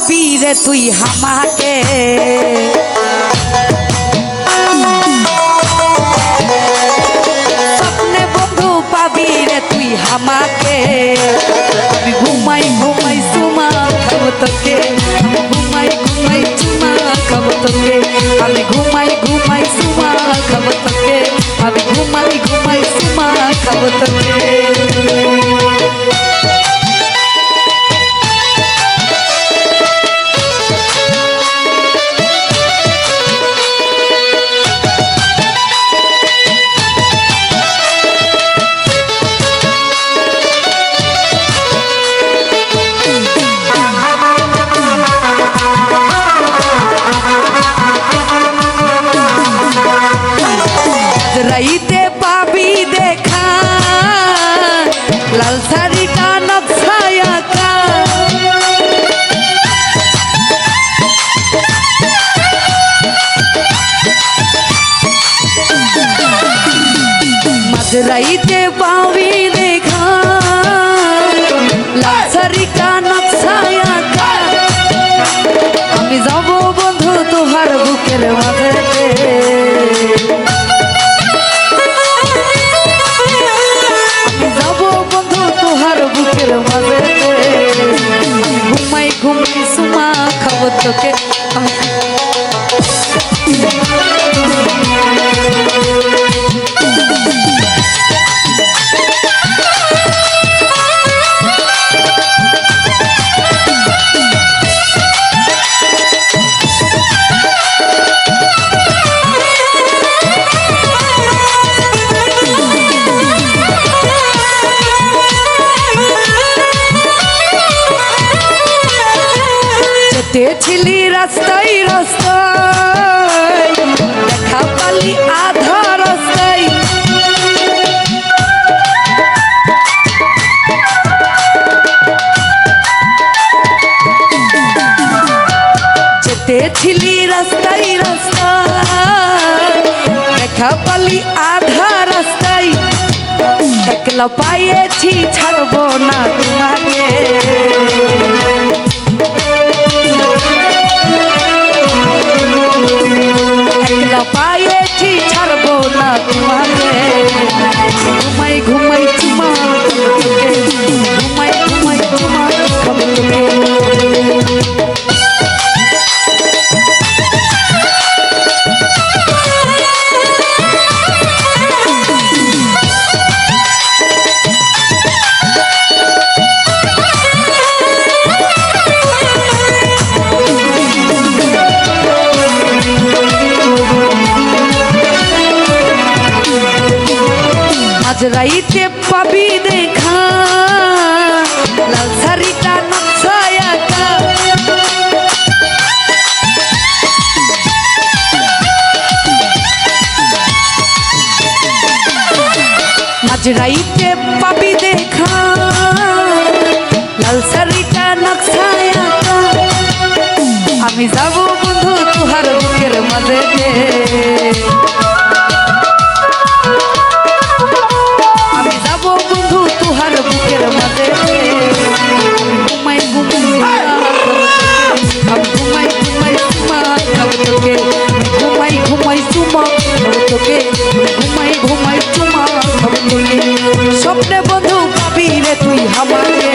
পাবি রে তুই হামাকে। স্বপ্নে বন্ধু পাবি রে তুই হামাকে। রাইতে পাবি দেখা লাল শাড়িটা নকশায় আঁকা মাঝরাইতে পাবি দেখা খাব তোকে আমি যেতে ছিলি রাস্তায় রাস্তায়, দেখা পালি আধা রাস্তায়। যেতে ছিলি রাস্তায় রাস্তায়, দেখা পালি আধা রাস্তায়। একলা পাইয়েছি, ছাড়বো না তোমাকে। ঘুমাই ঘুমাই আজ রাইতে পাবি দেখা। লাল শাড়িটা নকশায় আঁকা। আজ রাইতে পাবি দেখা। তোকে ঘুমাই ঘুমাই তোমার স্বপ্নে বন্ধু পাবি রে তুই আমাকে